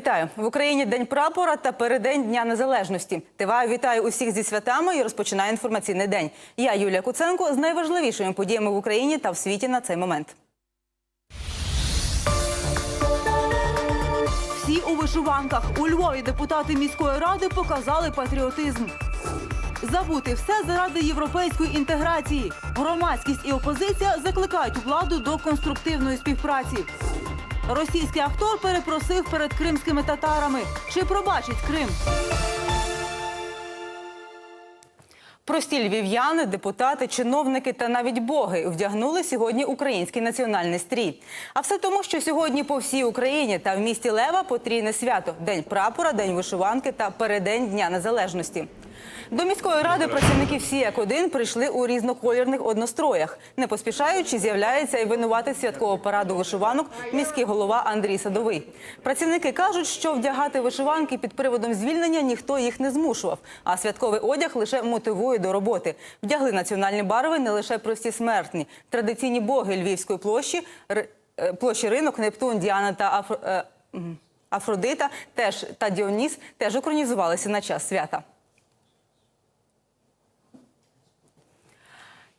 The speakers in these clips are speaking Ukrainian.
Вітаю в Україні День прапора та переддень Дня Незалежності. Тиваю, вітаю усіх зі святами і розпочинаю інформаційний день. Я Юлія Куценко з найважливішими подіями в Україні та в світі на цей момент. Всі у вишиванках. У Львові депутати міської ради показали патріотизм. Забути все заради європейської інтеграції. Громадськість і опозиція закликають владу до конструктивної співпраці. Російський актор перепросив перед кримськими татарами. Чи пробачить Крим? Прості львів'яни, депутати, чиновники та навіть боги вдягнули сьогодні український національний стрій. А все тому, що сьогодні по всій Україні та в місті Лева потрійне свято День прапора, День вишиванки та переддень Дня Незалежності. До міської ради працівники всі як один прийшли у різноколірних одностроях. Не поспішаючи, з'являється і винуватець святкового параду вишиванок міський голова Андрій Садовий. Працівники кажуть, що вдягати вишиванки під приводом звільнення ніхто їх не змушував, а святковий одяг лише мотивує до роботи. Вдягли національні барви не лише прості смертні, традиційні боги Львівської площі, е, площі ринок, Нептун, Діана та Афро, е, Афродита теж та Діоніс теж українізувалися на час свята.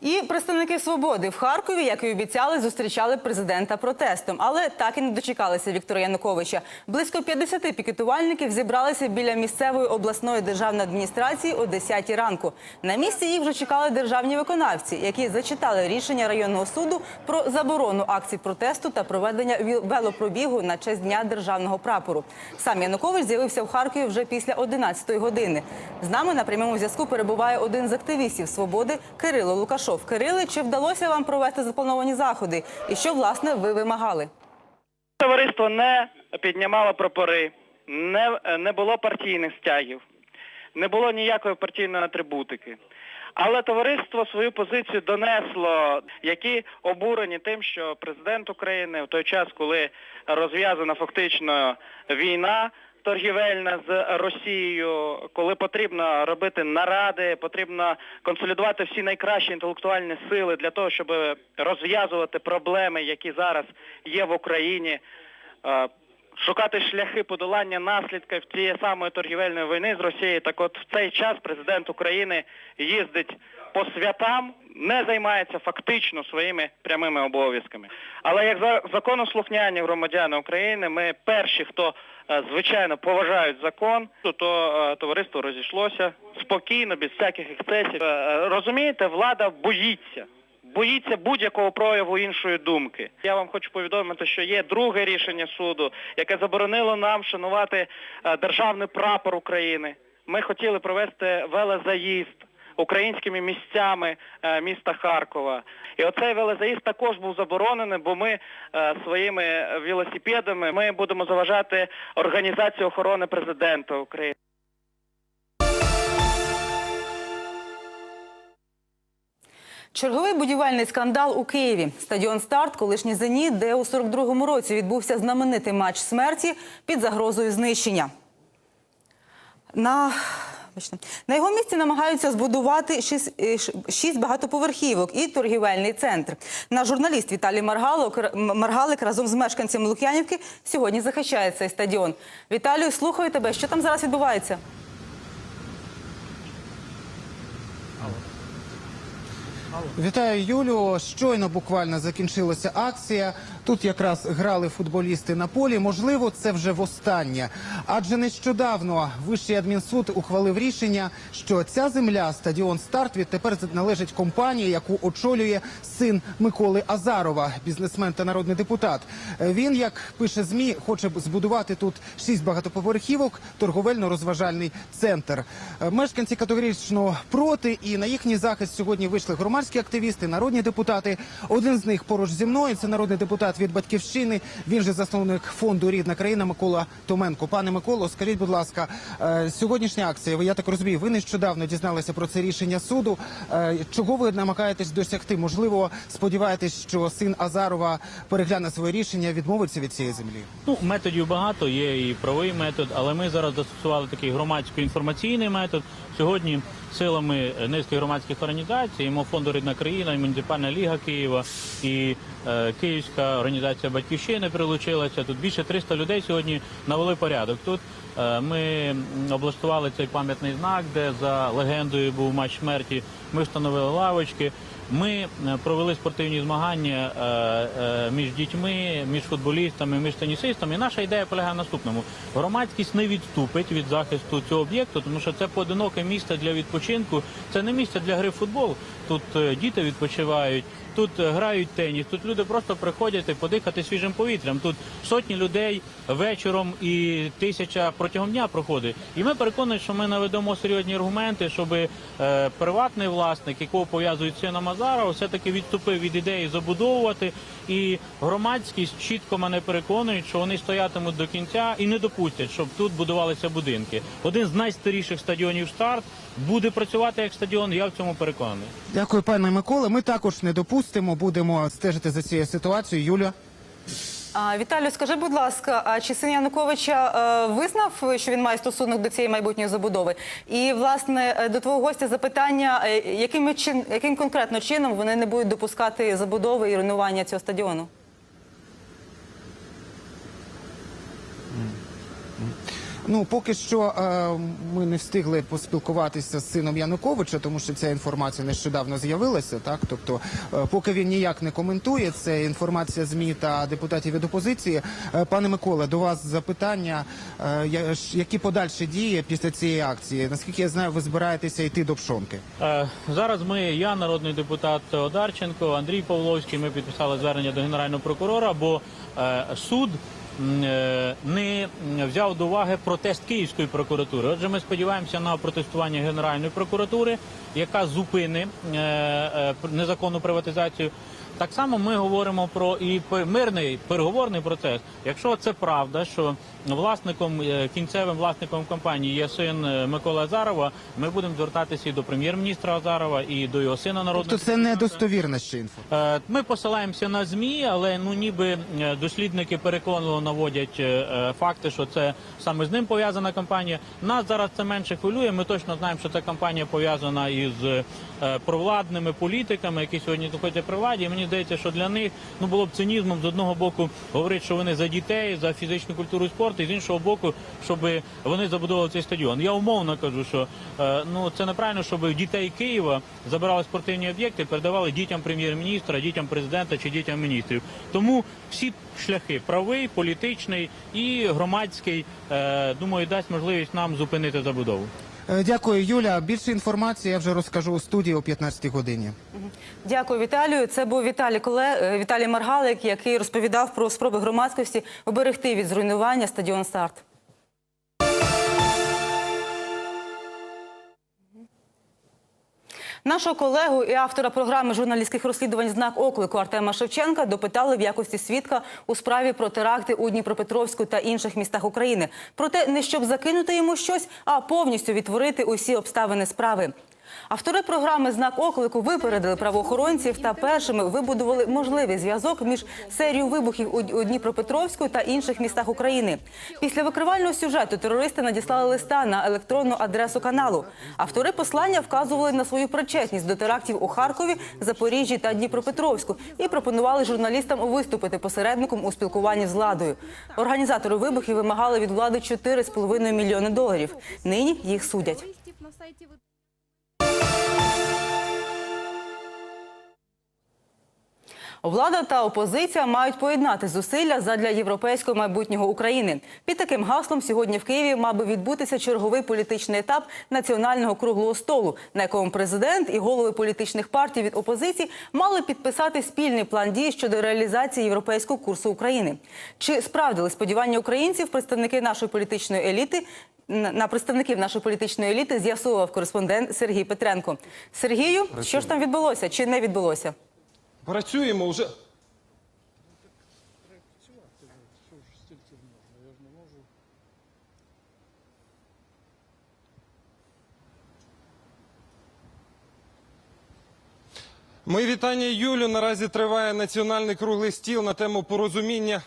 І представники свободи в Харкові, як і обіцяли, зустрічали президента протестом, але так і не дочекалися Віктора Януковича. Близько 50 пікетувальників зібралися біля місцевої обласної державної адміністрації о 10 ранку. На місці їх вже чекали державні виконавці, які зачитали рішення районного суду про заборону акцій протесту та проведення велопробігу на честь дня державного прапору. Сам Янукович з'явився в Харкові вже після 11 години. З нами на прямому зв'язку перебуває один з активістів свободи Кирило Лукашов. Кириле, чи вдалося вам провести заплановані заходи? І що власне ви вимагали? Товариство не піднімало прапори, не, не було партійних стягів, не було ніякої партійної атрибутики. Але товариство свою позицію донесло, які обурені тим, що президент України в той час, коли розв'язана фактично війна торгівельна з Росією, коли потрібно робити наради, потрібно консолідувати всі найкращі інтелектуальні сили для того, щоб розв'язувати проблеми, які зараз є в Україні. е, Шукати шляхи подолання наслідків тієї самої торгівельної війни з Росією. Так от в цей час президент України їздить по святам, не займається фактично своїми прямими обов'язками. Але як за- законослухняні громадяни України, ми перші, хто е, звичайно поважають закон, то, е, товариство розійшлося спокійно, без всяких ексцесів. Е, Розумієте, влада боїться боїться будь-якого прояву іншої думки. Я вам хочу повідомити, що є друге рішення суду, яке заборонило нам шанувати державний прапор України. Ми хотіли провести велозаїзд українськими місцями е, міста Харкова. І оцей велозаїзд також був заборонений, бо ми е, своїми велосипедами ми будемо заважати організацію охорони президента України. Черговий будівельний скандал у Києві. Стадіон Старт, колишній Зеніт, де у 42-му році відбувся знаменитий матч смерті під загрозою знищення. На, бачите, на його місці намагаються збудувати шість, е, багатоповерхівок і торгівельний центр. Наш журналіст Віталій Маргалик, М- Маргалик разом з мешканцями Лук'янівки сьогодні захищає цей стадіон. Віталію, слухаю тебе. Що там зараз відбувається? Вітаю Юлю. Щойно буквально закінчилася акція. Тут якраз грали футболісти на полі. Можливо, це вже востаннє. Адже нещодавно Вищий адмінсуд ухвалив рішення, що ця земля, стадіон Старт, відтепер належить компанії, яку очолює син Миколи Азарова, бізнесмен та народний депутат. Він, як пише змі, хоче збудувати тут шість багатоповерхівок, торговельно-розважальний центр. Мешканці категорично проти, і на їхній захист сьогодні вийшли громадські активісти, народні депутати. Один з них поруч зі мною це народний депутат від батьківщини. Він же засновник фонду Рідна країна Микола Томенко. Пане Миколо, скажіть, будь ласка, е, сьогоднішня акція. ви, Я так розумію, ви нещодавно дізналися про це рішення суду. Е, Чого ви намагаєтесь досягти? Можливо, сподіваєтесь, що син Азарова перегляне своє рішення, відмовиться від цієї землі. Ну, методів багато, є і правий метод, але ми зараз застосували такий громадсько-інформаційний метод. Сьогодні силами низки громадських організацій, мо фонду Рідна країна, і муніципальна ліга Києва і е, Київська організація Батьківщини прилучилася. Тут більше 300 людей сьогодні навели порядок. Тут е, ми облаштували цей пам'ятний знак, де за легендою був матч смерті. Ми встановили лавочки. Ми е, провели спортивні змагання е, між дітьми, між футболістами, між тенісистами. І наша ідея полягає в наступному: громадськість не відступить від захисту цього об'єкту, тому що це поодиноке місце для відпочинку. Це не місце для гри в футбол. Тут е, діти відпочивають. Тут е, грають теніс, тут люди просто приходять подихати свіжим повітрям. Тут сотні людей вечором і тисяча протягом дня проходить. І ми переконані, що ми наведемо серйозні аргументи, щоб е, приватний власник, якого пов'язують з сином все-таки відступив від ідеї забудовувати. І громадськість чітко мене переконують, що вони стоятимуть до кінця і не допустять, щоб тут будувалися будинки. Один з найстаріших стадіонів старт буде працювати як стадіон. Я в цьому переконаний. Дякую, пане Миколе. Ми також не допустимо. Будемо стежити за цією ситуацією. Юля. А, Віталію, скажи, будь ласка, а чи син Януковича е, визнав, що він має стосунок до цієї майбутньої забудови? І власне е, до твого гостя запитання, е, яким, чин, яким конкретно чином вони не будуть допускати забудови і руйнування цього стадіону? Ну, поки що е, ми не встигли поспілкуватися з сином Януковича, тому що ця інформація нещодавно з'явилася. Так, тобто, е, поки він ніяк не коментує, це інформація змі та депутатів від опозиції. Е, пане Миколе, до вас запитання: які подальші дії після цієї акції? Наскільки я знаю, ви збираєтеся йти до Пшонки? Зараз ми, я, народний депутат Одарченко, Андрій Павловський, ми підписали звернення до генерального прокурора, бо суд не взяв до уваги протест Київської прокуратури. Отже, ми сподіваємося на протестування Генеральної прокуратури, яка зупини е, е, незаконну приватизацію. Так само ми говоримо про і мирний переговорний процес. Якщо це правда, що власником е, кінцевим власником компанії є син е, Миколи Азарова, ми будемо звертатися і до прем'єр-міністра Азарова, і до його сина народного. Тобто це недостовірна ще інформація. Е, Ми посилаємося на змі, але ну ніби дослідники переконливо наводять факти, що це саме з ним пов'язана кампанія. Нас зараз це менше хвилює. Ми точно знаємо, що ця кампанія пов'язана із провладними політиками, які сьогодні знаходяться при владі. І мені здається, що для них ну було б цинізмом з одного боку говорити, що вони за дітей, за фізичну культуру і спорт, і з іншого боку, щоб вони забудовували цей стадіон. Я умовно кажу, що е, ну це неправильно, щоб дітей Києва забирали спортивні об'єкти, передавали дітям прем'єр-міністра, дітям президента чи дітям міністрів. Тому всі шляхи правий, політичний і громадський, е, думаю, дасть можливість нам зупинити забудову. Е, Дякую, Юля. Більше інформації я вже розкажу у студії о 15 годині. Дякую, Віталію. Це був Віталій Коле... е, Віталій Маргалик, який розповідав про спроби громадськості оберегти від зруйнування стадіон Старт. Нашого колегу і автора програми журналістських розслідувань знак оклику Артема Шевченка допитали в якості свідка у справі про теракти у Дніпропетровську та інших містах України. Проте не щоб закинути йому щось, а повністю відтворити усі обставини справи. Автори програми Знак оклику випередили правоохоронців та першими вибудували можливий зв'язок між серією вибухів у Дніпропетровську та інших містах України. Після викривального сюжету терористи надіслали листа на електронну адресу каналу. Автори послання вказували на свою причетність до терактів у Харкові, Запоріжжі та Дніпропетровську і пропонували журналістам виступити посередником у спілкуванні з владою. Організатори вибухів вимагали від влади 4,5 мільйони доларів. Нині їх судять. Влада та опозиція мають поєднати зусилля задля європейського майбутнього України. Під таким гаслом сьогодні в Києві мав би відбутися черговий політичний етап національного круглого столу, на якому президент і голови політичних партій від опозиції мали підписати спільний план дій щодо реалізації європейського курсу України. Чи справдили сподівання українців представники нашої політичної еліти? На представників нашої політичної еліти з'ясував кореспондент Сергій Петренко. Сергію, що ж там відбулося чи не відбулося? Працюємо вже. Мої вітання Юлю. Наразі триває національний круглий стіл на тему порозуміння.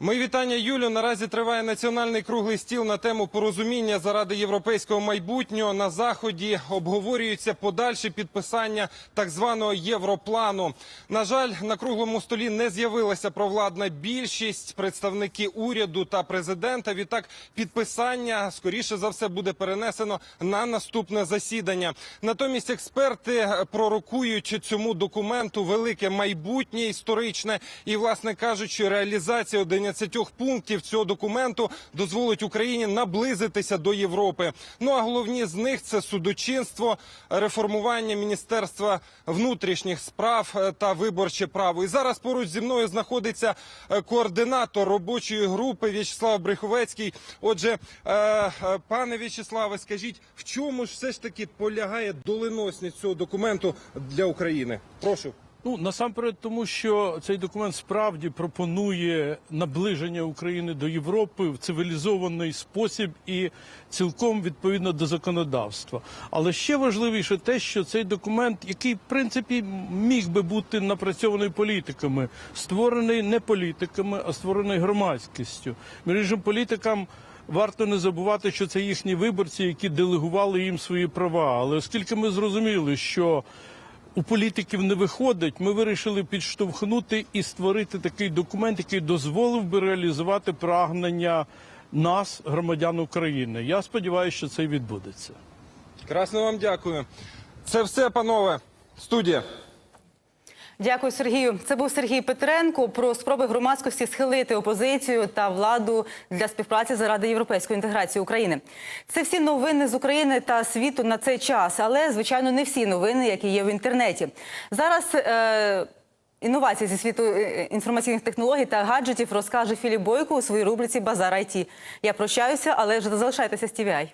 Мої вітання, Юлю. Наразі триває національний круглий стіл на тему порозуміння заради європейського майбутнього. На заході обговорюється подальше підписання так званого європлану. На жаль, на круглому столі не з'явилася провладна більшість, представники уряду та президента. Відтак, підписання скоріше за все буде перенесено на наступне засідання. Натомість експерти пророкують цьому документу велике майбутнє історичне і, власне кажучи, реалізація 11 пунктів цього документу дозволить Україні наблизитися до Європи. Ну а головні з них це судочинство, реформування міністерства внутрішніх справ е, та виборче право. І зараз поруч зі мною знаходиться е, координатор робочої групи В'ячеслав Бреховецький. Отже, е, пане В'ячеславе, скажіть, в чому ж все ж таки полягає доленосність цього документу для України? Прошу. Ну насамперед, тому що цей документ справді пропонує наближення України до Європи в цивілізований спосіб і цілком відповідно до законодавства. Але ще важливіше те, що цей документ, який в принципі міг би бути напрацьований політиками, створений не політиками, а створений громадськістю. Між політикам. Варто не забувати, що це їхні виборці, які делегували їм свої права. Але оскільки ми зрозуміли, що у політиків не виходить, ми вирішили підштовхнути і створити такий документ, який дозволив би реалізувати прагнення нас, громадян України. Я сподіваюся, що це і відбудеться. Красно вам дякую. Це все, панове. Студія. Дякую, Сергію. Це був Сергій Петренко про спроби громадськості схилити опозицію та владу для співпраці заради європейської інтеграції України. Це всі новини з України та світу на цей час, але звичайно не всі новини, які є в інтернеті. Зараз. Е Інновації зі світу е, інформаційних технологій та гаджетів розкаже Філіп Бойко у своїй рубриці Базар IT. Я прощаюся, але вже залишайтеся з TVI.